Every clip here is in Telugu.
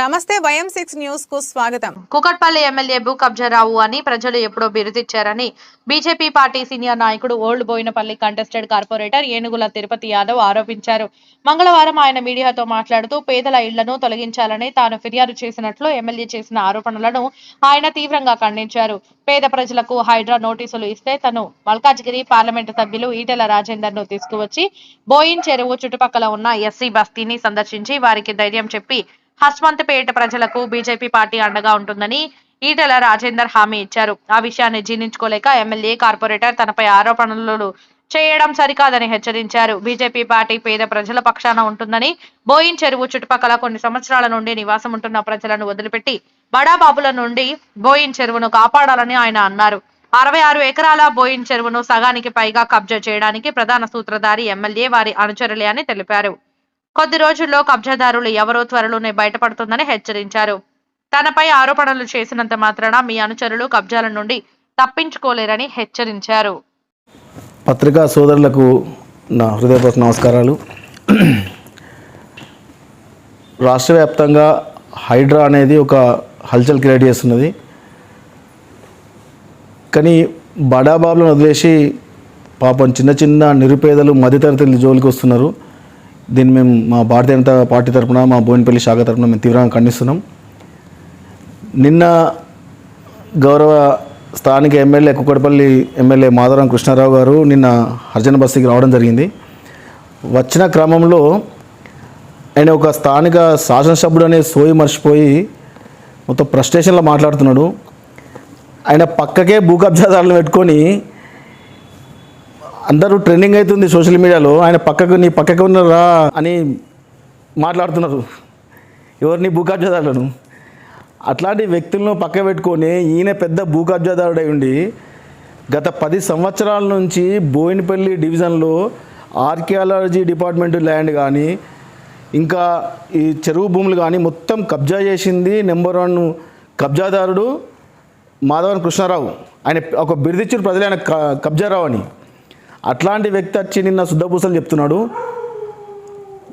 నమస్తే వయం సిక్స్ న్యూస్కు స్వాగతం. కుకట్పల్లి ఎమ్మెల్యే భూ కబ్జారావు అని ప్రజలు ఎప్పుడో బిరుదిచ్చారని బీజేపీ పార్టీ సీనియర్ నాయకుడు old Boinapally contested corporator Enugula Tirupati Yadav ఆరోపించారు. మంగళవారం ఆయన మీడియాతో మాట్లాడుతూ పేదల ఇళ్ళను తొలగించాలని తాను ఫిర్యాదు చేసినట్లు ఎమ్మెల్యే చేసిన ఆరోపణలను ఆయన తీవ్రంగా ఖండించారు. పేద ప్రజలకు హైడ్రా నోటీసులు ఇస్తే తను మల్కాజ్గిరి పార్లమెంటు సభ్యులు ఈటెల రాజేందర్ను తీసుకువచ్చి బోయిన్ చెరువు చుట్టుపక్కల ఉన్న ఎస్సీ బస్తీని సందర్శించి వారికి ధైర్యం చెప్పి హస్మంతపేట ప్రజలకు బీజేపీ పార్టీ అండగా ఉంటుందని ఈటెల రాజేందర్ హామీ ఇచ్చారు. ఆ విషయాన్ని జీర్ణించుకోలేక ఎమ్మెల్యే కార్పొరేటర్ తనపై ఆరోపణలు చేయడం సరికాదని హెచ్చరించారు. బీజేపీ పార్టీ పేద ప్రజల పక్షాన ఉంటుందని బోయిన్ చెరువు చుట్టుపక్కల కొన్ని సంవత్సరాల నుండి నివాసం ఉంటున్న ప్రజలను వదిలిపెట్టి బడాబాబుల నుండి బోయిన్ చెరువును కాపాడాలని ఆయన అన్నారు. అరవై ఆరు ఎకరాల బోయిన్ చెరువును సగానికి పైగా కబ్జా చేయడానికి ప్రధాన సూత్రధారి ఎమ్మెల్యే వారి అనుచరులే అని తెలిపారు. కొద్ది రోజుల్లో కబ్జాదారులు ఎవరో త్వరలోనే బయటపడుతుందని హెచ్చరించారు. తనపై ఆరోపణలు చేసినంత మాత్రాన మీ అనుచరులు కబ్జాల నుండి తప్పించుకోలేరని హెచ్చరించారు. పత్రికా సోదరులకు నా హృదయపూర్వక నమస్కారాలు. రాష్ట్ర వ్యాప్తంగా హైడ్రా అనేది ఒక హల్చల్ క్రియేట్ చేస్తున్నది కానీ బడాబాబులను వదిలేసి పాపం చిన్న చిన్న నిరుపేదలు మధ్యతరగతి జోలికి వస్తున్నారు. దీన్ని మేము మా భారతీయ జనతా పార్టీ తరఫున మా బోయినపల్లి శాఖ తరఫున మేము తీవ్రంగా ఖండిస్తున్నాం. నిన్న గౌరవ స్థానిక ఎమ్మెల్యే కుక్కడపల్లి ఎమ్మెల్యే మాధవరం కృష్ణారావు గారు నిన్న హర్జన బస్తీకి రావడం జరిగింది. వచ్చిన క్రమంలో ఆయన ఒక స్థానిక శాసనసభ్యుడు అనే సోయి మర్చిపోయి మొత్తం ప్రస్టేషన్లో మాట్లాడుతున్నాడు. ఆయన పక్కకే భూ కబ్జాదారులను పెట్టుకొని అందరూ ట్రెండింగ్ అవుతుంది సోషల్ మీడియాలో ఆయన పక్కకు నీ పక్కకు ఉన్నారా అని మాట్లాడుతున్నారు. ఎవరిని భూకబ్జాదారులను అట్లాంటి వ్యక్తులను పక్క పెట్టుకొని ఈయన పెద్ద భూకబ్జాదారుడై ఉండి గత పది సంవత్సరాల నుంచి బోయినపల్లి డివిజన్లో ఆర్కియాలజీ డిపార్ట్మెంట్ ల్యాండ్ కానీ ఇంకా ఈ చెరువు భూములు కానీ మొత్తం కబ్జా చేసింది నెంబర్ వన్ కబ్జాదారుడు మాధవన్ కృష్ణారావు. ఆయన ఒక బిరుదిచ్చిన ప్రజలు ఆయన క- కబ్జారావు అని. అట్లాంటి వ్యక్తి వచ్చి నిన్న శుద్ధపూసలు చెప్తున్నాడు.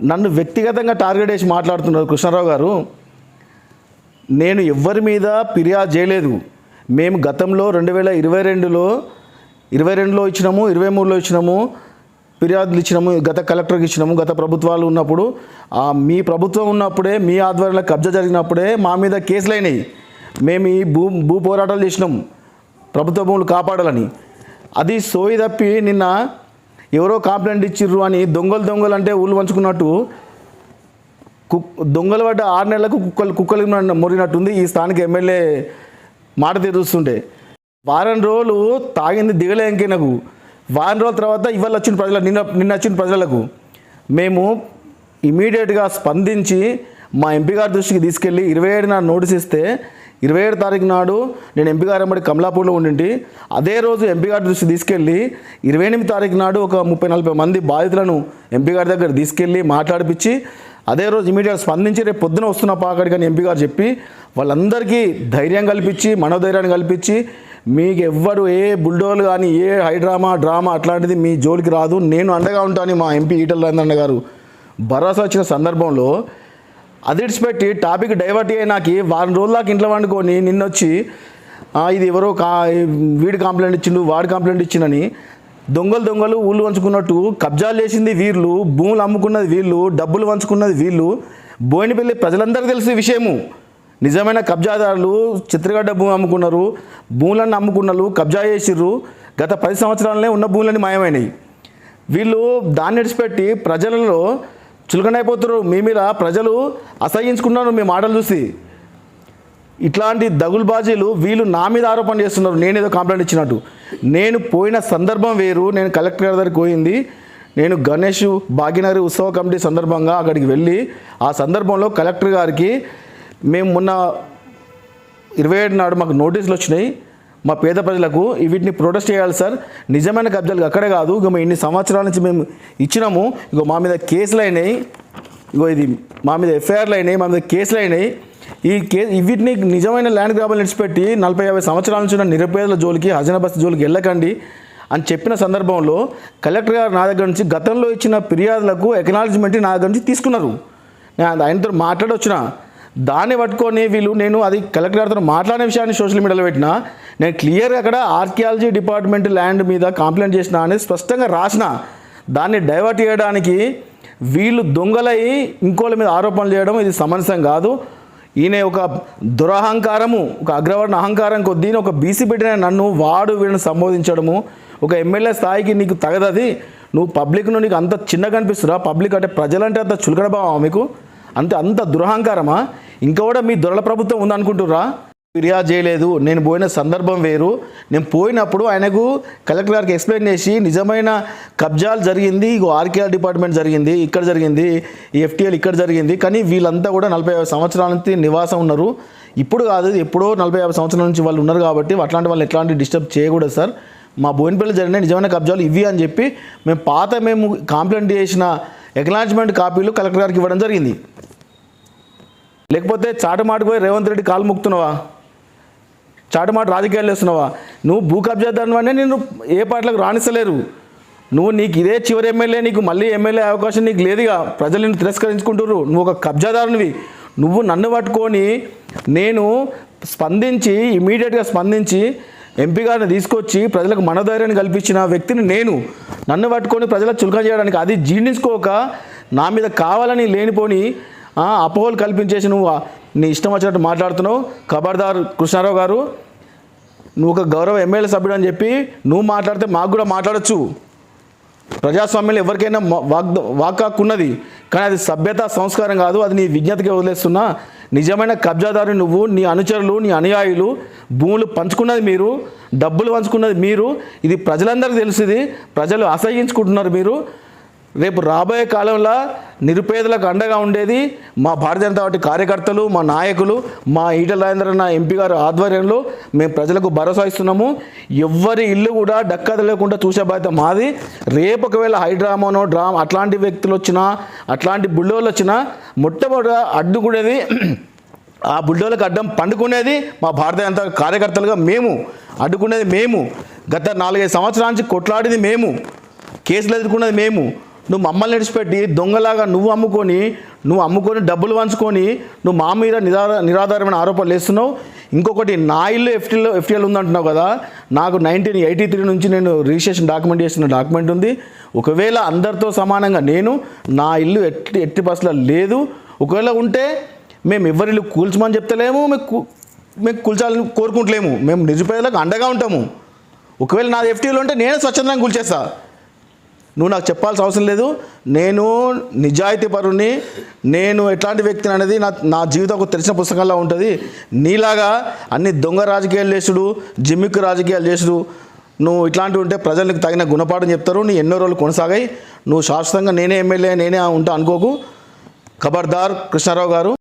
నన్ను వ్యక్తిగతంగా టార్గెట్ చేసి మాట్లాడుతున్నారు కృష్ణారావు గారు. నేను ఎవ్వరి మీద ఫిర్యాదు చేయలేదు. మేము గతంలో రెండు వేల ఇరవై రెండులో ఇరవై రెండులో ఇచ్చినాము ఇరవై మూడులో ఇచ్చినాము ఫిర్యాదులు ఇచ్చినాము గత కలెక్టర్కి ఇచ్చినాము గత ప్రభుత్వాలు ఉన్నప్పుడు మీ ప్రభుత్వం ఉన్నప్పుడే మీ ఆధ్వర్యంలో కబ్జా జరిగినప్పుడే మా మీద కేసులు అయినాయి. మేము ఈ భూ భూ పోరాటాలు చేసినాం. ప్రభుత్వ భూములు కాపాడాలని. అది సోయి తప్పి నిన్న ఎవరో కంప్లైంట్ ఇచ్చిర్రు అని దొంగలు దొంగలు అంటే ఊళ్ళు పంచుకున్నట్టు కుక్ దొంగలు పడ్డ ఆరు నెలలకు కుక్కలు కుక్కలు మొరినట్టుంది ఈ స్థానిక ఎమ్మెల్యే మాట తీరుస్తుంటే వారం రోజులు తాగింది దిగలే ఇంకెనకు. వారం రోజుల తర్వాత ఇవాళ వచ్చిన ప్రజలకు నిన్న నిన్న వచ్చిన ప్రజలకు మేము ఇమీడియట్గా స్పందించి మా ఎంపీ గారి దృష్టికి తీసుకెళ్ళి ఇరవై ఏడున నోటీస్ ఇస్తే ఇరవై ఏడు తారీఖు నాడు నేను ఎంపీ గారు ఎంబడి కమలాపూర్లో ఉండింటి. అదే రోజు ఎంపీ గారి దృష్టి తీసుకెళ్ళి ఇరవై ఎనిమిది తారీఖు నాడు ఒక ముప్పై నలభై మంది బాధితులను ఎంపీ గారి దగ్గర తీసుకెళ్ళి మాట్లాడిపించి అదే రోజు ఇమీడియట్ స్పందించి రేపు పొద్దున వస్తున్న పాకడికి అని ఎంపీ గారు చెప్పి వాళ్ళందరికీ ధైర్యం కల్పించి మనోధైర్యాన్ని కల్పించి మీకు ఎవ్వరు ఏ బుల్డోలు కానీ ఏ హైడ్రామా డ్రామా అట్లాంటిది మీ జోలికి రాదు నేను అండగా ఉంటాను మా ఎంపీ ఈటల రాజేంద్ర గారు. భరోసా వచ్చిన సందర్భంలో అదిడిచిపెట్టి టాపిక్ డైవర్ట్ అయినాకి నాకు వారం రోజుల దాకా ఇంట్లో వండుకొని నిన్నొచ్చి ఇది ఎవరో కా వీడు కంప్లైంట్ ఇచ్చిండు వాడు కంప్లైంట్ ఇచ్చిండని దొంగలు దొంగలు ఊళ్ళు వంచుకున్నట్టు కబ్జాలు చేసింది వీళ్ళు భూములు అమ్ముకున్నది వీళ్ళు డబ్బులు వంచుకున్నది వీళ్ళు. బోయినపల్లి ప్రజలందరికీ తెలిసిన విషయము. నిజమైన కబ్జాదారులు చిత్రగడ్డ భూమి అమ్ముకున్నారు భూములన్నీ అమ్ముకున్నారు కబ్జా చేసిర్రు. గత పది సంవత్సరాలనే ఉన్న భూములన్నీ మాయమైనాయి. వీళ్ళు దాన్ని విడిచిపెట్టి ప్రజలలో చులకనైపోతున్నారు. మీ మీద ప్రజలు అసహించుకున్నారు మీ మాటలు చూసి. ఇట్లాంటి దగుల్బాజీలు వీళ్ళు నా మీద ఆరోపణ చేస్తున్నారు. నేను ఏదో కంప్లైంట్ ఇచ్చినట్టు. నేను పోయిన సందర్భం వేరు. నేను కలెక్టర్ దగ్గరికి పోయింది. నేను గణేష్ భాగ్యనగరి ఉత్సవ కమిటీ సందర్భంగా అక్కడికి వెళ్ళి ఆ సందర్భంలో కలెక్టర్ గారికి మేము మొన్న ఇరవై ఏడు నాడు మాకు నోటీసులు వచ్చినాయి. మా పేద ప్రజలకు వీటిని ప్రొటెస్ట్ చేయాలి సార్ నిజమైన కబ్జాలు అక్కడే కాదు. ఇక మేము ఇన్ని సంవత్సరాల నుంచి మేము ఇచ్చినాము. ఇగో మా మీద కేసులు అయినాయి. ఇగో ఇది మా మీద ఎఫ్ఐఆర్లు అయినాయి మా మీద కేసులు అయినాయి. ఈ కే వీటిని నిజమైన ల్యాండ్ గ్రాబాలు నిడిచిపెట్టి నలభై యాభై సంవత్సరాల నుంచి ఉన్న నిరుపేదల జోలికి హజనబస్తీ జోలికి వెళ్ళకండి అని చెప్పిన సందర్భంలో కలెక్టర్ గారు నా దగ్గర నుంచి గతంలో ఇచ్చిన ఫిర్యాదులకు ఎకనాలజ్మెంట్ నా దగ్గర నుంచి తీసుకున్నారు. నేను ఆయనతో మాట్లాడొచ్చిన. దాన్ని పట్టుకొని వీళ్ళు నేను అది కలెక్టర్ గారితో మాట్లాడిన విషయాన్ని సోషల్ మీడియాలో పెట్టిన నేను క్లియర్గా అక్కడ ఆర్కియాలజీ డిపార్ట్మెంట్ ల్యాండ్ మీద కంప్లైంట్ చేసిన అనేది స్పష్టంగా రాసిన. దాన్ని డైవర్ట్ చేయడానికి వీళ్ళు దొంగలై ఇంకోళ్ళ మీద ఆరోపణలు చేయడం ఇది సమంజసం కాదు. ఈయన ఒక దురహంకారము ఒక అగ్రవర్ణ అహంకారం కొద్దీ ఒక బీసీ పెట్టిన నన్ను వాడు వీళ్ళని సంబోధించడము ఒక ఎమ్మెల్యే స్థాయికి నీకు తగదది నువ్వు పబ్లిక్ను నీకు అంత చిన్నగా కనిపిస్తురా పబ్లిక్ అంటే ప్రజలంటే అంత చులకడభావా మీకు? అంత అంత దురహంకారమా? ఇంకా కూడా మీ దొరల ప్రభుత్వం ఉందనుకుంటుర్రా? ఫిర్యాదు చేయలేదు. నేను పోయిన సందర్భం వేరు. నేను పోయినప్పుడు ఆయనకు కలెక్టర్ గారికి ఎక్స్ప్లెయిన్ చేసి నిజమైన కబ్జాలు జరిగింది ఇగో ఆర్కేఆర్ డిపార్ట్మెంట్ జరిగింది ఇక్కడ జరిగింది ఈ ఎఫ్టీఎల్ ఇక్కడ జరిగింది. కానీ వీళ్ళంతా కూడా నలభై యాభై సంవత్సరాల నుంచి నివాసం ఉన్నారు. ఇప్పుడు కాదు ఎప్పుడో నలభై యాభై సంవత్సరాల నుంచి వాళ్ళు ఉన్నారు కాబట్టి అట్లాంటి వాళ్ళు ఎట్లాంటి డిస్టర్బ్ చేయకూడదు సార్. మా బోయినపల్లి జరిగిన నిజమైన కబ్జాలు ఇవి అని చెప్పి మేము పాత మేము కంప్లైంట్ చేసిన ఎక్నాలజ్మెంట్ కాపీలు కలెక్టర్ గారికి ఇవ్వడం జరిగింది. లేకపోతే చాటమాటకు పోయి రేవంత్ రెడ్డి కాలు ముక్తున్నావా చాటమాట రాజకీయాలు వేస్తున్నావా నువ్వు భూ కబ్జాదారువనే నేను ఏ పార్టీలకు రాణిస్తలేరు. నువ్వు నీకు ఇదే చివరి ఎమ్మెల్యే నీకు మళ్ళీ ఎమ్మెల్యే అవకాశం నీకు లేదుగా. ప్రజలు నిన్ను తిరస్కరించుకుంటున్నారు నువ్వు ఒక కబ్జాదారునివి. నువ్వు నన్ను పట్టుకొని నేను స్పందించి ఇమీడియట్గా స్పందించి ఎంపీ గారిని తీసుకొచ్చి ప్రజలకు మనోధైర్యాన్ని కల్పించిన వ్యక్తిని నేను. నన్ను పట్టుకొని ప్రజలకు చులకన చేయడానికి అది జీర్ణించుకోక నా మీద కావాలని లేనిపోని అపోహలు కల్పించేసి నువ్వు నీ ఇష్టం వచ్చినట్టు మాట్లాడుతున్నావు. ఖబర్దార్ కృష్ణారావు గారు నువ్వు ఒక గౌరవ ఎమ్మెల్యే సభ్యుడు అని చెప్పి నువ్వు మాట్లాడితే మాకు కూడా మాట్లాడచ్చు. ప్రజాస్వామ్యంలో ఎవరికైనా వాగ్ వాక్ ఉన్నది. కానీ అది సభ్యత సంస్కారం కాదు అది నీ విజ్ఞతగా వదిలేస్తున్నా. నిజమైన కబ్జాదారు నువ్వు నీ అనుచరులు నీ అనుయాయులు భూములు పంచుకున్నది మీరు డబ్బులు పంచుకున్నది మీరు. ఇది ప్రజలందరికీ తెలుసుది ప్రజలు అసహించుకుంటున్నారు మీరు. రేపు రాబోయే కాలంలో నిరుపేదలకు అండగా ఉండేది మా భారతీయ జనతా పార్టీ కార్యకర్తలు మా నాయకులు మా ఈటల రాజేంద్రన్న ఎంపీ గారు ఆధ్వర్యంలో మేము ప్రజలకు భరోసా ఇస్తున్నాము. ఎవ్వరి ఇల్లు కూడా డక్కద లేకుండా చూసే బాధ్యత మాది. రేపు ఒకవేళ హైడ్రామానో డ్రామా అట్లాంటి వ్యక్తులు వచ్చినా అట్లాంటి బుల్డోళ్ళు వచ్చినా మొట్టమొదట అడ్డుకునేది ఆ బుల్డోలకు అడ్డం పండుకునేది మా భారతీయ జనతా కార్యకర్తలుగా మేము. అడ్డుకునేది మేము. గత నాలుగైదు సంవత్సరాల నుంచి కొట్లాడింది మేము. కేసులు ఎదుర్కొన్నది మేము. నువ్వు మమ్మల్ని విడిచిపెట్టి దొంగలాగా నువ్వు అమ్ముకొని నువ్వు అమ్ముకొని డబ్బులు వంచుకొని నువ్వు మా మీద నిరాధార నిరాధారమైన ఆరోపణలు వేస్తున్నావు ఇంకొకటి నా ఇల్లు ఎఫ్టీలో ఎఫ్టీఎల్ ఉందంటున్నావు కదా నాకు నైన్టీన్ ఎయిటీ త్రీ నుంచి నేను రిజిస్ట్రేషన్ డాక్యుమెంట్ చేసిన డాక్యుమెంట్ ఉంది. ఒకవేళ అందరితో సమానంగా నేను నా ఇల్లు ఎట్టి ఎట్టి బస్సులో లేదు. ఒకవేళ ఉంటే మేము ఎవరి ఇల్లు కూల్చమని చెప్తలేము మేము మేము కూల్చాలని కోరుకుంటలేము. మేము నిరుపేదలకు అండగా ఉంటాము. ఒకవేళ నాది ఎఫ్టీలో ఉంటే నేనే స్వచ్ఛందంగా కూల్చేస్తా. నువ్వు నాకు చెప్పాల్సిన అవసరం లేదు. నేను నిజాయితీ పరుని నేను ఎట్లాంటి వ్యక్తిని అనేది నా నా జీవితం ఒక తెలిసిన పుస్తకంలా ఉంటుంది. నీలాగా అన్ని దొంగ రాజకీయాలు చేసుడు జిమ్మిక్కు రాజకీయాలు చేసుడు నువ్వు ఇట్లాంటివి ఉంటే ప్రజలకు తగిన గుణపాఠం చెప్తారు నీ ఎన్నో రోజులు కొనసాగాయి. నువ్వు శాశ్వతంగా నేనే ఎమ్మెల్యే నేనే ఉంటా అనుకోకు. ఖబర్దార్ కృష్ణారావు గారు.